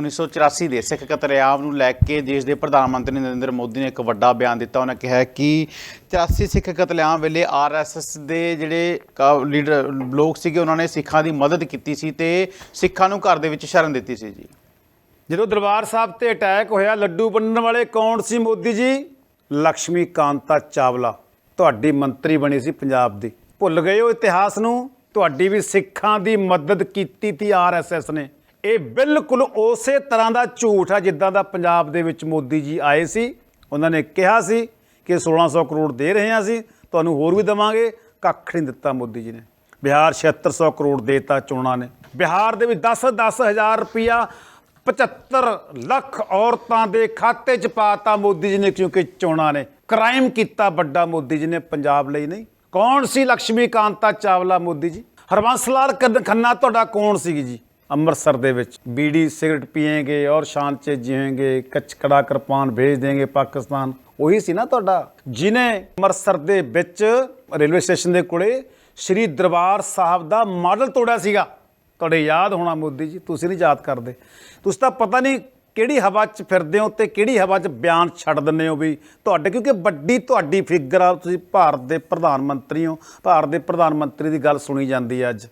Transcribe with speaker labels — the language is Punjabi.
Speaker 1: 1984 ਦੇ ਸਿੱਖ ਕਤਲੇਆਮ ਨੂੰ ਲੈ ਕੇ ਦੇਸ਼ ਦੇ ਪ੍ਰਧਾਨ ਮੰਤਰੀ ਨਰਿੰਦਰ ਮੋਦੀ ਨੇ ਇੱਕ ਵੱਡਾ ਬਿਆਨ ਦਿੱਤਾ। ਉਹਨਾਂ ਕਿਹਾ ਕਿ 84 ਸਿੱਖ ਕਤਲੇਆਮ ਵੇਲੇ ਆਰਐਸਐਸ ਦੇ ਜਿਹੜੇ ਕ- ਲੀਡਰ, ਲੋਕ ਸੀਗੇ, ਉਹਨਾਂ ਨੇ ਸਿੱਖਾਂ ਦੀ ਮਦਦ ਕੀਤੀ ਸੀ ਤੇ ਸਿੱਖਾਂ ਨੂੰ ਘਰ ਦੇ ਵਿੱਚ ਸ਼ਰਨ ਦਿੱਤੀ ਸੀ ਜੀ।
Speaker 2: ਜਦੋਂ ਦਰਬਾਰ ਸਾਹਿਬ ਤੇ ਅਟੈਕ ਹੋਇਆ, ਲੱਡੂ ਵੰਡਣ ਵਾਲੇ ਕੌਣ ਸੀ ਮੋਦੀ ਜੀ? ਲక్ష్ਮੀ ਕਾਂਤਾ ਚਾਵਲਾ, ਤੁਹਾਡੀ ਮੰਤਰੀ ਬਣੀ ਸੀ ਪੰਜਾਬ ਦੀ। ਭੁੱਲ ਗਏ ਹੋ ਇਤਿਹਾਸ ਨੂੰ? ਤੁਹਾਡੀ ਵੀ ਸਿੱਖਾਂ ਦੀ ਮਦਦ ਕੀਤੀ ਤੀ ਆਰਐਸਐਸ ਨੇ। ਇਹ ਬਿਲਕੁਲ ਉਸੇ ਤਰ੍ਹਾਂ ਦਾ ਝੂਠ ਆ ਜਿੱਦਾਂ ਦਾ ਪੰਜਾਬ ਦੇ ਵਿੱਚ ਮੋਦੀ ਜੀ ਆਏ ਸੀ। ਉਹਨਾਂ ਨੇ ਕਿਹਾ ਸੀ ਕਿ 1600 ਕਰੋੜ ਦੇ ਰਹੇ ਹਾਂ ਅਸੀਂ, ਤੁਹਾਨੂੰ ਹੋਰ ਵੀ ਦੇਵਾਂਗੇ। ਕੱਖ ਨਹੀਂ ਦਿੱਤਾ ਮੋਦੀ ਜੀ ਨੇ। ਬਿਹਾਰ 7600 ਕਰੋੜ ਦੇਤਾ ਚੋਣਾਂ ਨੇ। ਬਿਹਾਰ ਦੇ ਵਿੱਚ 10 10 ਹਜ਼ਾਰ ਰੁਪਿਆ 75 ਲੱਖ ਔਰਤਾਂ ਦੇ ਖਾਤੇ 'ਚ ਪਾਤਾ ਮੋਦੀ ਜੀ ਨੇ ਕਿਉਂਕਿ ਚੋਣਾਂ ਨੇ। ਕ੍ਰਾਈਮ ਕੀਤਾ ਵੱਡਾ ਮੋਦੀ ਜੀ ਨੇ, ਪੰਜਾਬ ਲਈ ਨਹੀਂ। ਕੌਣ ਸੀ ਲక్ష్ਮੀ ਕਾਂਤਾ ਚਾਵਲਾ ਮੋਦੀ ਜੀ? ਹਰਬੰਸ ਲਾਲ ਕਦ- ਖੰਨਾ, ਤੁਹਾਡਾ ਕੌਣ ਸੀ ਜੀ? ਅੰਮ੍ਰਿਤਸਰ ਦੇ ਵਿੱਚ। ਬੀੜੀ ਸਿਗਰਟ ਪੀਏਗੇ ਔਰ ਸ਼ਾਨ 'ਚ ਜੀਵੇਂਗੇ ਕਚਕੜਾ ਕਿਰਪਾਨ ਭੇਜ ਦੇਂਗੇ ਪਾਕਿਸਤਾਨ। ਉਹੀ ਸੀ ਨਾ ਤੁਹਾਡਾ ਜਿਨੇ ਅੰਮ੍ਰਿਤਸਰ ਦੇ ਵਿੱਚ ਰੇਲਵੇ ਸਟੇਸ਼ਨ ਦੇ ਕੋਲੇ ਸ਼੍ਰੀ ਦਰਬਾਰ ਸਾਹਿਬ ਦਾ ਮਾਡਲ ਤੋੜਿਆ ਸੀਗਾ। ਤੁਹਾਡੇ ਯਾਦ ਹੋਣਾ ਮੋਦੀ ਜੀ, ਤੁਸੀਂ ਨਹੀਂ ਯਾਦ ਕਰਦੇ। ਤੁਸੀਂ ਤਾਂ ਪਤਾ ਨਹੀਂ ਕਿਹੜੀ ਹਵਾ 'ਚ ਫਿਰਦੇ ਹੋ ਤੇ ਕਿਹੜੀ ਹਵਾ 'ਚ ਬਿਆਨ ਛੱਡ ਦਿੰਦੇ ਹੋ ਵੀ ਤੁਹਾਡੇ, ਕਿਉਂਕਿ ਵੱਡੀ ਤੁਹਾਡੀ ਫਿਗਰ ਆ, ਤੁਸੀਂ ਭਾਰਤ ਦੇ ਪ੍ਰਧਾਨ ਮੰਤਰੀ ਹੋ। ਭਾਰਤ ਦੇ ਪ੍ਰਧਾਨ ਮੰਤਰੀ ਦੀ ਗੱਲ ਸੁਣੀ ਜਾਂਦੀ ਹੈ ਅੱਜ।